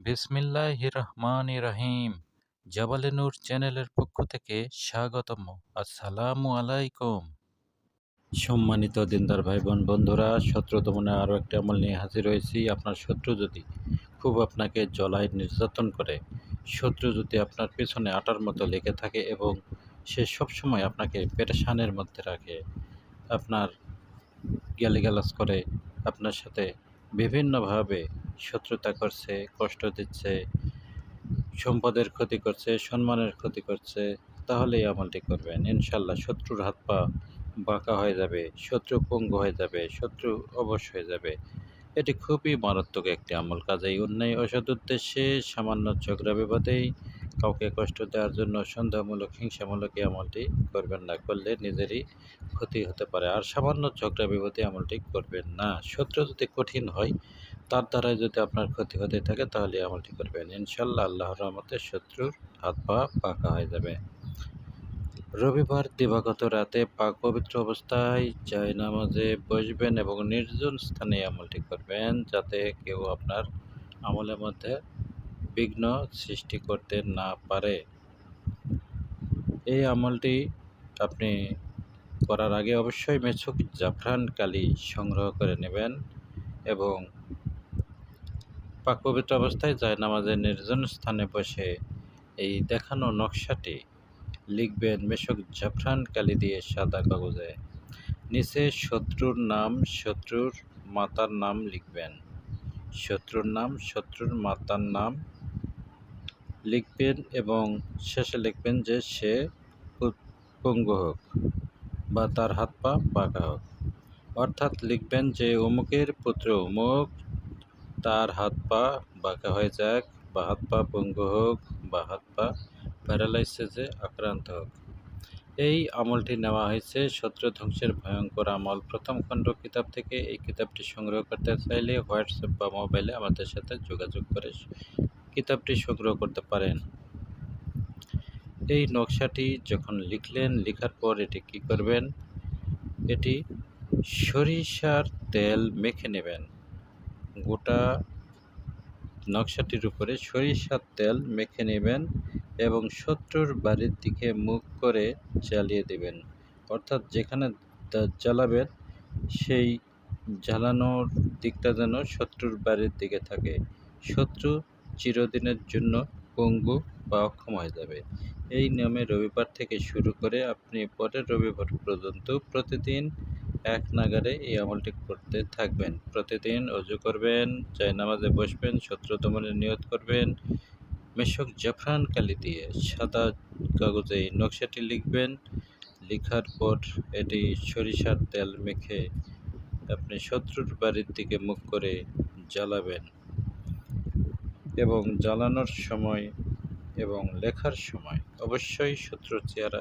বিসমিল্লাহ রহমান রহিম জাবালে নূর চ্যানেলের পক্ষ থেকে স্বাগতম আসসালামু আলাইকুম। সম্মানিত দিনদার ভাই বোন বন্ধুরা শত্রু দমনে আরও একটি আমল নিয়ে হাজির হয়েছি আপনার শত্রু যদি খুব আপনাকে জলায় নির্যাতন করে শত্রু যদি আপনার পেছনে আটার মতো লেগে থাকে এবং সে সবসময় আপনাকে পেরেশানের মধ্যে রাখে। আপনার গালিগালাজ করে, আপনার সাথে বিভিন্নভাবে শত্রুতা করছে, কষ্ট দিচ্ছে, সম্পদের ক্ষতি করছে, সম্মানের ক্ষতি করছে তাহলে এই আমলটি করবেন। ইনশাল্লাহ শত্রুর হাত পা বাঁকা হয়ে যাবে, শত্রু পঙ্গু হয়ে যাবে, শত্রু অবশ হয়ে যাবে। এটি খুবই মারাত্মক একটি আমল, কাজেই অন্যায় অসৎ উদ্দেশ্যে সামান্য ঝগড়া বিবাদেই কাউকে কষ্ট দেওয়ার জন্য সন্দেহমূলক, হিংসামূলক এই আমলটি করবেন না, করলে নিজেরই ক্ষতি হতে পারে। আর সামান্য ঝগড়া বিবাদে আমলটি করবেন না। শত্রু যদি কঠিন হয় তার দ্বারাই যদি আপনার ক্ষতি হতে থাকে, তাহলে আমলটি করবেন। ইনশাল্লাহ আল্লাহর রহমতে শত্রুর হাত পা পাকা হয়ে যাবে। রবিবার দিবাগত রাতে পাক পবিত্র অবস্থায় যায় নামাজে বসবেন এবং নির্জন স্থানে আমলটি করবেন, যাতে কেউ আপনার আমলের মধ্যে বিঘ্ন সৃষ্টি করতে না পারে। এই আমলটি আপনি করার আগে অবশ্যই মেছুক জাফরান কালি সংগ্রহ করে নেবেন এবং পাক অবস্থায় যায় নামাজের নির্জন স্থানে বসে এই দেখানো নকশাটি লিখবেন মেশক জাফরান কালি দিয়ে সাদা কাগজে। নিচে শত্রুর নাম, শত্রুর মাতার নাম লিখবেন। শত্রুর নাম, শত্রুর মাতার নাম লিখবেন এবং শেষে লিখবেন যে সে পঙ্গু হোক বা তার হাত পা পাকা হোক। অর্থাৎ লিখবেন যে অমুকের পুত্র অমুক তার হাত পা বাঁকা হয়ে যাক, বা হাত পা পঙ্গু হোক, বা হাত পা প্যারালাইসিসে আক্রান্ত হোক। এই আমলটি নেওয়া হয়েছে শত্রু ধ্বংসের ভয়ঙ্কর আমল। প্রথম খণ্ড কিতাব থেকে এই কিতাবটি সংগ্রহ করতে চাইলে হোয়াটসঅ্যাপ বা মোবাইলে আমাদের সাথে যোগাযোগ করে কিতাবটি সংগ্রহ করতে পারেন। এই নকশাটি যখন লিখলেন, লেখার পর এটি কি করবেন? এটি সরিষার তেল মেখে নেবেন। গোটা নকশাটির উপরে সরিষার তেল মেখে নেবেন এবং শত্রুর বাড়ির দিকে মুখ করে জ্বালিয়ে দেবেন। অর্থাৎ যেখানে জ্বালাবেন, সেই জ্বালানোর দিকটা যেন শত্রুর বাড়ির দিকে থাকে। শত্রু চিরদিনের জন্য পঙ্গু বা অক্ষম হয়ে যাবে। এই নিয়মে রবিবার থেকে শুরু করে আপনি পরের রবিবার পর্যন্ত প্রতিদিন এক নাগারে এই আমলটি করতে থাকবেন। প্রতিদিন অজু করবেন চাই নামাজে বসবেন, শত্রু দমনের নিয়ত করবেন, মেশক জাফরান কালি দিয়ে সাদা কাগজে এই নকশাটি লিখবেন। লিখার পর এটি সরিষার তেল মেখে আপনি শত্রুর বাড়ির দিকে মুখ করে জ্বালাবেন এবং জ্বালানোর সময় এবং লেখার সময় অবশ্যই শত্রুর চেহারা